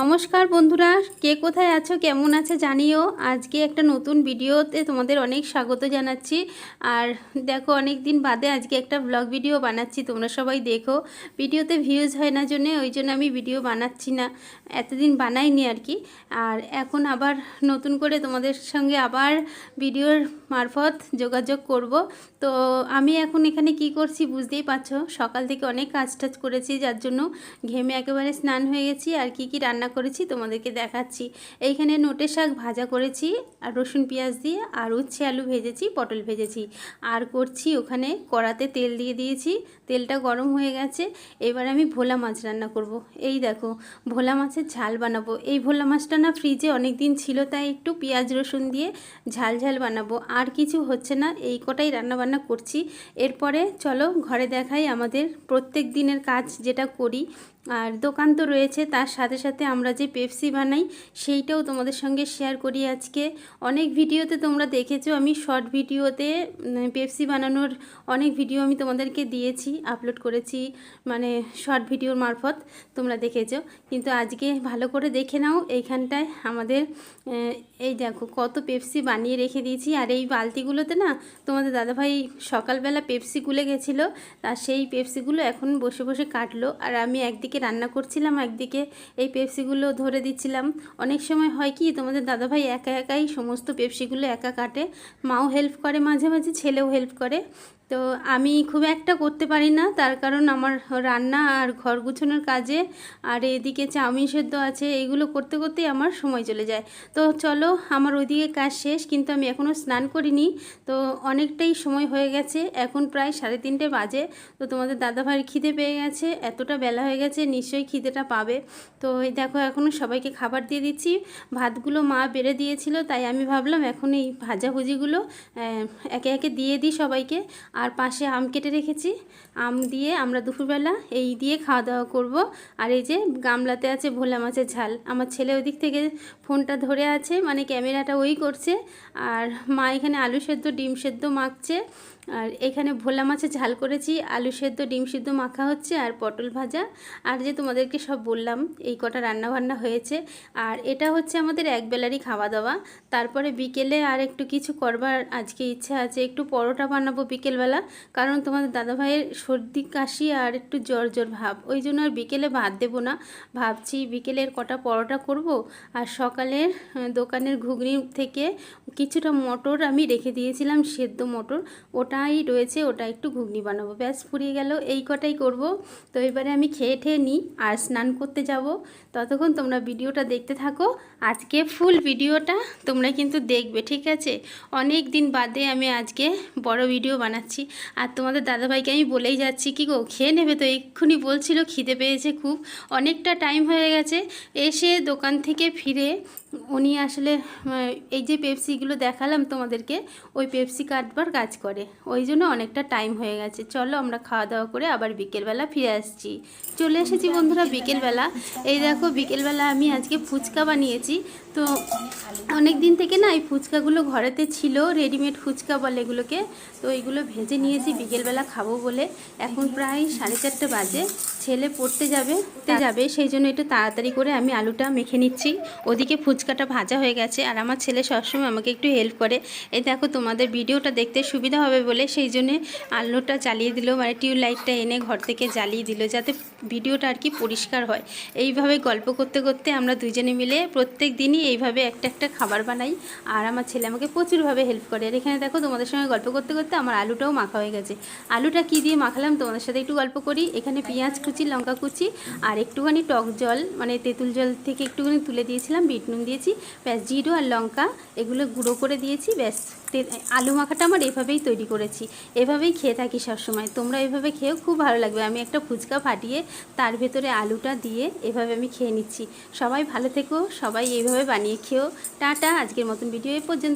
নমস্কার বন্ধুরা, কে কোথায় আছো, কেমন আছে জানিও। আজকে একটা নতুন ভিডিওতে তোমাদের অনেক স্বাগত জানাচ্ছি। আর দেখো অনেক দিন বাদে আজকে একটা ব্লগ ভিডিও বানাচ্ছি, তোমরা সবাই দেখো। ভিডিওতে ভিউজ হয় না জন্যে, ওই জন্য আমি ভিডিও বানাচ্ছি না। এতদিন বানাইনি আর কি। আর এখন আবার নতুন করে তোমাদের সঙ্গে আবার ভিডিওর মারফত যোগাযোগ করব। তো আমি এখন এখানে কি করছি বুঝতেই পারছ? সকাল থেকে অনেক কাজ টাজ করেছি, যার জন্য ঘেমে একেবারে স্নান হয়ে গেছি। আর কি কি রান্না করেছি, তোমাদেরকে দেখাচ্ছি। এইখানে নোটে শাক ভাজা করেছি, আর রসুন পেঁয়াজ দিয়ে আর উচ্ছে আলু ভেজেছি, পটল ভেজেছি। আর করছি ওখানে কড়াতে তেল দিয়ে দিয়েছি, তেলটা গরম হয়ে গেছে, এবার আমি ভোলা মাছ রান্না করব। এই দেখো, ভোলা মাছের ঝাল বানাবো। এই ভোলা মাছটা না ফ্রিজে অনেক দিন ছিল, তাই একটু পেঁয়াজ, রসুন দিয়ে ঝাল ঝাল বানাবো। আর কিছু হচ্ছে না, এই কটাই রান্না বান্না করছি। এরপরে চলো ঘরে দেখাই আমাদের প্রত্যেক দিনের কাজ যেটা করি। আর দোকান তো রয়েছে, তার সাথে সাথে আমরা যে পেপসি বানাই সেইটাও তোমাদের সঙ্গে শেয়ার করি আজকে। অনেক ভিডিওতে তোমরা দেখেছ, আমি শর্ট ভিডিওতে পেপসি বানানোর অনেক ভিডিও আমি তোমাদেরকে দিয়েছি আপলোড করেছি মানে শর্ট ভিডিওর মারফত তোমরা দেখেছ। কিন্তু আজকে ভালো করে দেখে নাও, এইখানটায় আমাদের এই দেখো কত পেপসি বানিয়ে রেখে দিয়েছি। আর এই বালতিগুলোতে না, তোমাদের দাদাভাই সকালবেলা পেপসি গুলে গেছিল তার সেই পেপসিগুলো এখন বসে বসে কাটলো। আর আমি একদিকে একদিকে রান্না করছিলাম, একদিকে এই পেপসিগুলো ধরে দিচ্ছিলাম। অনেক সময় হয় কি, তোমাদের দাদাভাই একা একাই সমস্ত পেপসিগুলো একা কাটে, মাও হেল্প করে, মাঝে মাঝে ছেলেও হেল্প করে। তো আমি খুব একটা করতে পারি না। তার কারণ আমার রান্না আর ঘর গুছানোর কাজে আর এদিকে চাউমিন সেদ্ধ আছে এইগুলো করতে করতেই আমার সময় চলে যায়। তো চলো, আমার ওইদিকে কাজ শেষ, কিন্তু আমি এখনও স্নান করিনি। তো অনেকটাই সময় হয়ে গেছে, এখন প্রায় সাড়ে তিনটে বাজে। তো তোমাদের দাদাভাইয়ের খিদে পেয়ে গেছে, এতটা বেলা হয়ে গেছে, নিশ্চয়ই খিদেটা পাবে। তো এই দেখো এখনও সবাইকে খাবার দিয়ে দিচ্ছি। ভাতগুলো মা বেড়ে দিয়েছিল, তাই আমি ভাবলাম এখন এই ভাজাভুজিগুলো একে একে দিয়ে দিই সবাইকে। আর পাশে আম কেটে রেখেছি। আম দিয়ে আমরা দুপুরবেলা এই দিয়ে খাওয়া দাওয়া করব। আর এই যে গামলাতে আছে ভোলা মাছের ঝাল। আমার ছেলে ওদিক থেকে ফোনটা ধরে আছে মানে ক্যামেরাটা ওই করছে। আর মা এখানে আলু সেদ্ধ, ডিম সেদ্ধ মাখছে। আর এখানে ভোলা মাছের ঝাল করেছি, আলু সেদ্ধ, ডিম সিদ্ধ মাখা হচ্ছে আর পটল ভাজা। আর যে তোমাদেরকে সব বললাম, এই কটা রান্না বান্না হয়েছে। আর এটা হচ্ছে আমাদের একবেলারই খাওয়া দাওয়া তারপরে বিকেলে আর একটু কিছু করবার আজকে ইচ্ছা আছে। একটু পরোটা বানাবো বিকেলবেলা, কারণ তোমাদের দাদাভাইয়ের সর্দি, কাশি আর একটু জ্বর জ্বর ভাব। ওই জন্য আর বিকেলে ভাত দেবো না। ভাবছি বিকেলের কটা পরোটা করব। আর সকালের দোকানের ঘুগনি থেকে কিছুটা মটর আমি রেখে দিয়েছিলাম, সেদ্ধ মটর। ওটা ওটাই রয়েছে ওটা একটু ঘুগনি বানাবো। ব্যাস, ফুরিয়ে গেল। এই কটাই করব। তো এবারে আমি খেয়ে ঠেয়ে নিই আর স্নান করতে যাব। ততক্ষণ তোমরা ভিডিওটা দেখতে থাকো। আজকে ফুল ভিডিওটা তোমরা কিন্তু দেখবে, ঠিক আছে? অনেক দিন বাদে আমি আজকে বড় ভিডিও বানাচ্ছি। আর তোমাদের দাদাভাইকে আমি বলেই যাচ্ছি, কি গো, খেয়ে নেবে তো? এক্ষুনি বলছিল, খিদে পেয়েছে খুব। অনেকটা টাইম হয়ে গেছে। এসে দোকান থেকে ফিরে উনি আসলে এই যে পেপসিগুলো দেখালাম তোমাদেরকে, ওই পেপসি কাটবার কাজ করে। ওই জন্য অনেকটা টাইম হয়ে গেছে। চলো আমরা খাওয়া দাওয়া করে আবার বিকেলবেলা ফিরে আসছি। চলে এসেছি বন্ধুরা বিকেলবেলা। এই দেখো বিকেলবেলা আমি আজকে ফুচকা বানিয়েছি। তো অনেক দিন থেকে না এই ফুচকাগুলো ঘরেতে ছিল রেডিমেড ফুচকা বলে এগুলোকে। তো এইগুলো ভেজে নিয়েছি, বিকেলবেলা খাব বলে। এখন প্রায় সাড়ে চারটে বাজে। ছেলে পড়তে যাবে যাবে সেই জন্য একটু তাড়াতাড়ি করে আমি আলুটা মেখে নিচ্ছি। ওদিকে ফুচকাটা ভাজা হয়ে গেছে আর আমার ছেলে সবসময় আমাকে একটু হেল্প করে। এই দেখো তোমাদের ভিডিওটা দেখতে সুবিধা হবে বলে সেই জন্যে আলুটা জ্বালিয়ে দিল মানে টিউব লাইটটা এনে ঘর থেকে জ্বালিয়ে দিল যাতে ভিডিওটা আর কি পরিষ্কার হয়। এইভাবে গল্প করতে করতে আমরা দুজনে মিলে প্রত্যেক দিনই এইভাবে একটা একটা খাবার বানাই আর আমার ছেলে আমাকে প্রচুরভাবে হেল্প করে। আর এখানে দেখো তোমাদের সঙ্গে গল্প করতে করতে আমার আলুটাও মাখা হয়ে গেছে। আলুটা কী দিয়ে মাখালাম তোমাদের সাথে একটু গল্প করি। এখানে পেঁয়াজ কুচি লঙ্কা কুচি আর একটুখানি টক জল মানে তেঁতুল জল থেকে একটুখানি তুলে দিয়েছিলাম, বিট নুন দিয়েছি, ব্যাস জিরো আর লঙ্কা এগুলো গুঁড়ো করে দিয়েছি, ব্যাস আলু মাখাটা আমার এভাবেই তৈরি করেছি, এভাবেই খেয়ে থাকি সবসময়, তোমরা এভাবে খেয়েও খুব ভালো লাগবে, আমি একটা ফুচকা ফাটিয়ে তার ভেতরে আলুটা দিয়ে এভাবে আমি খেয়ে নিচ্ছি, সবাই ভালো থেকো, সবাই এইভাবে বানিয়ে খেয়েও টাটা, আজকের মতন ভিডিও এ পর্যন্ত।